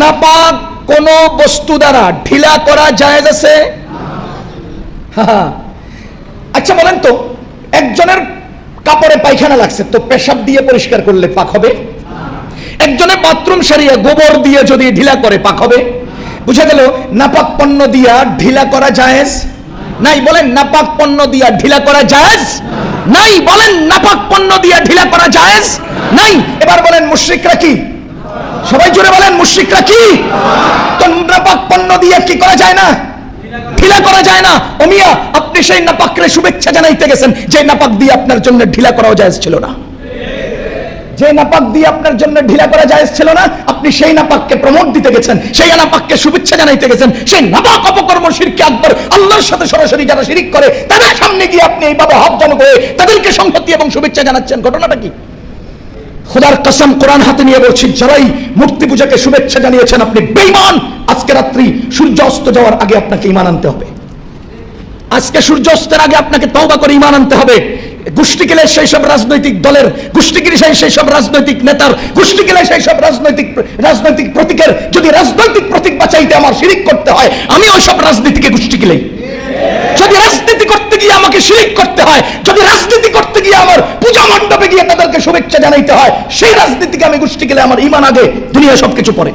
নাপাক কোন বস্তু দ্বারা ঢিলা করা জায়েজ আছে। আচ্ছা বলেন তো, একজনের কাপড়ে পায়খানা লাগছে, তো পেশাব দিয়ে পরিষ্কার করলে পাক হবে? একজনের বাথরুম সারিয়ে গোবর দিয়ে যদি ঢিলা করে, পাক হবে? বুঝে গেল, নাপাক পণ্য দিয়া ঢিলা করা জায়েজ? নাই, বলেন নাপাক পণ্য দিয়া ঢিলা করা জায়েজ? নাই, বলেন নাপাক পণ্য দিয়া ঢিলা করা জায়েজ? নাই, এবার বলেন মুশরিকরা কি? সবাই জুড়ে বলেন, মুশরিকরা কি? তো নাপাক পণ্য দিয়ে কি করা যায় না? ঢিলা করা যায় না। ওমিয়া আপনি সেই নাপাকরে শুভেচ্ছা জানাইতে গেছেন, যে নাপাক দিয়ে আপনার জন্য ঢিলা করাও জায়েজ ছিল না। যে নাপাক দিয়ে আপনার জন্য ঢিলা করা জায়েজ ছিল না, আপনি সেই নাপাককে প্রমোট দিতে গেছেন, সেই নাপাককে শুভেচ্ছা জানাইতে গেছেন। সেই নাপাক অপকর্ম শিরকে আকবর আল্লাহর সাথে সরাসরি যারা শিরিক করে, তাদের সামনে গিয়ে আপনি এইভাবে হকজনক হয়ে তাদেরকে সংহতি এবং শুভেচ্ছা জানাচ্ছেন। ঘটনাটা কি? খোদার কসম কোরআন হাতে নিয়ে বলছি, যারাই মূর্তি পূজাকে শুভেচ্ছা জানিয়েছেন, আপনি বেঈমান। আজকে রাত্রি সূর্য অস্ত যাওয়ার আগে আপনাকে ইমান আনতে হবে। আজকে সূর্য অস্তের আগে আপনাকে তওবা করে ইমান আনতে হবে। গোষ্ঠীকেলে সেই সব রাজনৈতিক দলের গোষ্ঠীগিরি সেই সেই সব রাজনৈতিক নেতার গোষ্ঠীকেলে সেই সব রাজনৈতিক রাজনৈতিক প্রতীকের, যদি রাজনৈতিক প্রতীক বাঁচাইতে আমার শিরিক করতে হয়, আমি ওই সব রাজনীতিকে গোষ্ঠীকেলেই যদি রাজনীতি করতে গিয়ে আমাকে শিরিক করতে হয়, যদি রাজনীতি করতে গিয়ে আমার গিয়ে তাদেরকে শুভেচ্ছা জানাইতে হয়, সেই রাজনীতিকে আমি গোষ্ঠী গেলে আমার ইমান আগে, দুনিয়া সবকিছু পরে।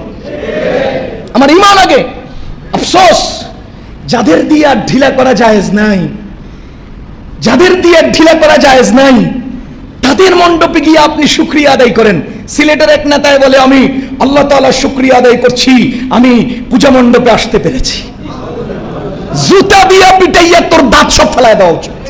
আমার ইমান আগে। আফসোস, যাদের দিয়ে আর ঢিলা করা জায়েজ নাই, যাদের দিয়ে আর ঢিলা করা জায়েজ নাই, তাদের মণ্ডপে গিয়ে আপনি শুক্রিয়া আদায় করেন। সিলেটের এক নেতায় বলে, আমি আল্লাহ তাআলা শুক্রিয়া আদায় করছি, আমি পূজা মণ্ডপে আসতে পেরেছি। জুতা দিয়া পিটাইয়া তোর দাঁত সব ফেলায় দেওয়া উচিত।